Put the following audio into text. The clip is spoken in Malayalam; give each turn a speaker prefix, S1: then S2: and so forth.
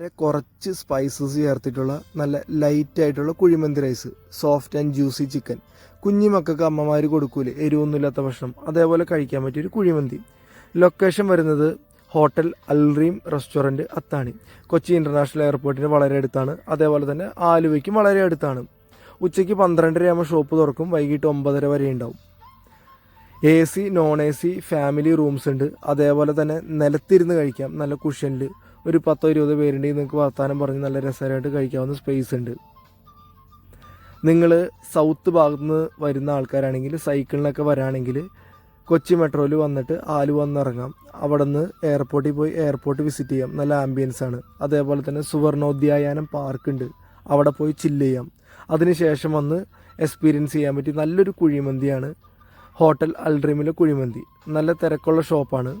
S1: വളരെ കുറച്ച് സ്പൈസസ് ചേർത്തിട്ടുള്ള നല്ല ലൈറ്റ് ആയിട്ടുള്ള kuzhimandi rice soft and juicy chicken കുഞ്ഞു മക്കൾക്ക് അമ്മമാർ കൊടുക്കൂലേ എരിവൊന്നുമില്ലാത്ത ഭക്ഷണം. അതേപോലെ കഴിക്കാൻ പറ്റിയൊരു കുഴിമന്തി. ലൊക്കേഷൻ വരുന്നത് hotel Alreem restaurant Athani. Kochi international എയർപോർട്ടിന് വളരെ അടുത്താണ്. അതേപോലെ തന്നെ ആലുവയ്ക്കും വളരെ അടുത്താണ്. ഉച്ചയ്ക്ക് പന്ത്രണ്ടരയാകുമ്പോൾ ഷോപ്പ് തുറക്കും വൈകിട്ട് ഒമ്പതര വരെ ഉണ്ടാവും. A C non A C family rooms ഉണ്ട്. അതേപോലെ തന്നെ നിലത്തിരുന്ന് കഴിക്കാം. നല്ല കുഷ്യനിൽ ഒരു പത്തോ ഇരുപതോ പേരുണ്ടെങ്കിൽ നിങ്ങൾക്ക് വർത്തമാനം പറഞ്ഞ് നല്ല രസകരമായിട്ട് കഴിക്കാവുന്ന സ്പേസ് ഉണ്ട്. നിങ്ങൾ സൗത്ത് ഭാഗത്ത് നിന്ന് വരുന്ന ആൾക്കാരാണെങ്കിൽ സൈക്കിളിനൊക്കെ വരാണെങ്കിൽ കൊച്ചി മെട്രോയിൽ വന്നിട്ട് ആലുവ വന്നിറങ്ങാം. അവിടെ നിന്ന് എയർപോർട്ടിൽ പോയി എയർപോർട്ട് വിസിറ്റ് ചെയ്യാം. നല്ല ആംബിയൻസ് ആണ്. അതേപോലെ തന്നെ സുവർണോദ്യായാനം പാർക്ക് ഉണ്ട്. അവിടെ പോയി ചില്ല് ചെയ്യാം. അതിനുശേഷം വന്ന് എക്സ്പീരിയൻസ് ചെയ്യാൻ പറ്റി നല്ലൊരു കുഴിമന്തിയാണ് ഹോട്ടൽ അൽഡ്രീമിലെ കുഴിമന്തി. നല്ല തിരക്കുള്ള ഷോപ്പാണ്.